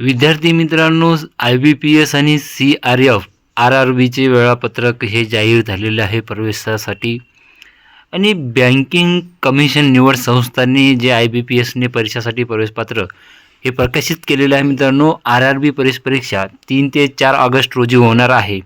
विद्यार्थी मित्रांनो I B P S आणि C R F R R बीचे वेळापत्रक हे जाहीर झालेले आहे प्रवेशासाठी. आणि बँकिंग कमिशन निवड संस्थांनी जे आय बी पी एसने परीक्षासाठी प्रवेशपत्र हे प्रकाशित केलेलं आहे मित्रांनो आर आर बी परिस परीक्षा तीन ते चार ऑगस्ट रोजी होणार आहे.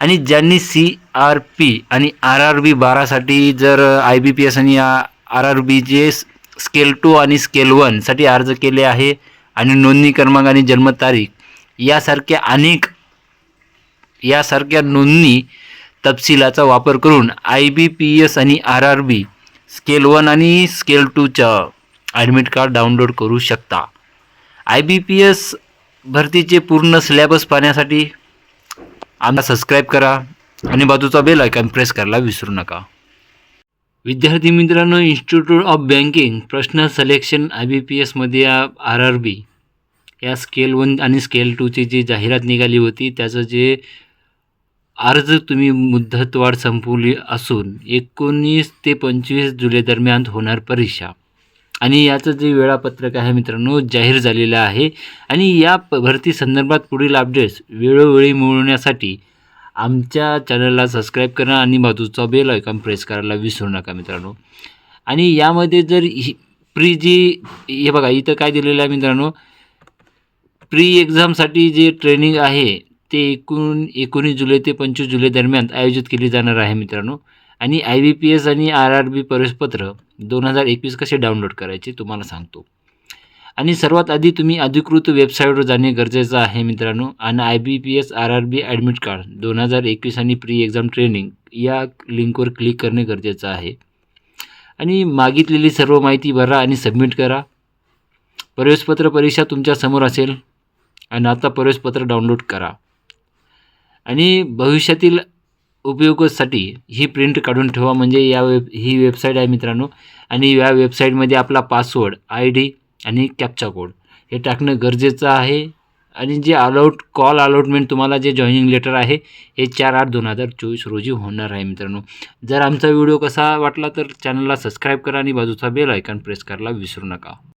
आणि ज्यांनी सी आर पी आणि आर आर बी बारासाठी जर आय बी पी एस आणि आर आर बीचे स्केल टू आणि स्केल वनसाठी अर्ज केले आहे आणि नोंदणी क्रमांक आणि जन्मतारीख यासारख्या अनेक यासारख्या नोंदणी तपशिलाचा वापर करून आय बी पी एस आणि R R B scale one आणि स्केल टूच्या ॲडमिट कार्ड डाउनलोड करू शकता. आय बी पी एस भरतीचे पूर्ण सिलेबस पाहण्यासाठी आम्हाला सबस्क्राईब करा आणि बाजूचा बेल आयकॉन प्रेस करायला विसरू नका. विद्यार्थी मित्रांनो इन्स्टिट्यूट ऑफ बँकिंग प्रश्न सलेक्शन आय बी पी एसमध्ये आर आर बी या स्केल वन आणि स्केल टूची जी जाहिरात निघाली होती त्याचं जे अर्ज तुम्ही मुदतवाढ संपवली असून एकोणीस ते पंचवीस जुलै दरम्यान होणार परीक्षा. आणि याचं जे वेळापत्रक आहे मित्रांनो जाहीर झालेलं आहे. आणि या प भरती संदर्भात पुढील अपडेट्स वेळोवेळी मिळवण्यासाठी आमच्या चॅनलला सबस्क्राईब करा आणि बाजूचा बेल आयकॉन प्रेस करायला विसरू नका मित्रांनो. आणि यामध्ये जर ही प्री जी हे बघा इथं काय दिलेलं आहे मित्रांनो. प्री एक्झामसाठी जे ट्रेनिंग आहे ते एकूण एकोणीस जुलै ते पंचवीस जुलै दरम्यान आयोजित केली जाणार आहे मित्रांनो. आणि आय बी पी एस आणि आर आर बी प्रवेशपत्र दोन हजार एकवीस कसे डाउनलोड करायचे तुम्हाला सांगतो. आणि सर्वात आधी तुम्ही अधिकृत वेबसाईटवर जाणे गरजेचं आहे मित्रांनो. आणि I B P S R R B admit card दोन हजार एकवीस आणि प्री एक्झाम ट्रेनिंग या लिंकवर क्लिक करणे गरजेचं आहे. आणि मागितलेली सर्व माहिती भरा आणि सबमिट करा. प्रवेशपत्र परीक्षा तुमच्यासमोर असेल आणि आता प्रवेशपत्र डाउनलोड करा. आणि भविष्यातील उपयोगासाठी ही प्रिंट काढून ठेवा म्हणजे या वेब ही वेबसाईट आहे मित्रांनो. आणि या वेबसाईटमध्ये आपला पासवर्ड आय डी आणि कॅप्चा कोड. हे टाकणं गरजेचं आहे. आणि जे अलॉट कॉल अलॉटमेंट तुम्हाला जे जॉईनिंग लेटर आहे हे चार आठ दोन हजार चोवीस रोजी होणार आहे मित्रांनो. जर आमचा व्हिडिओ कसा वाटला तर चॅनलला सबस्क्राईब करा आणि बाजूचा बेल आयकॉन प्रेस करायला विसरू नका.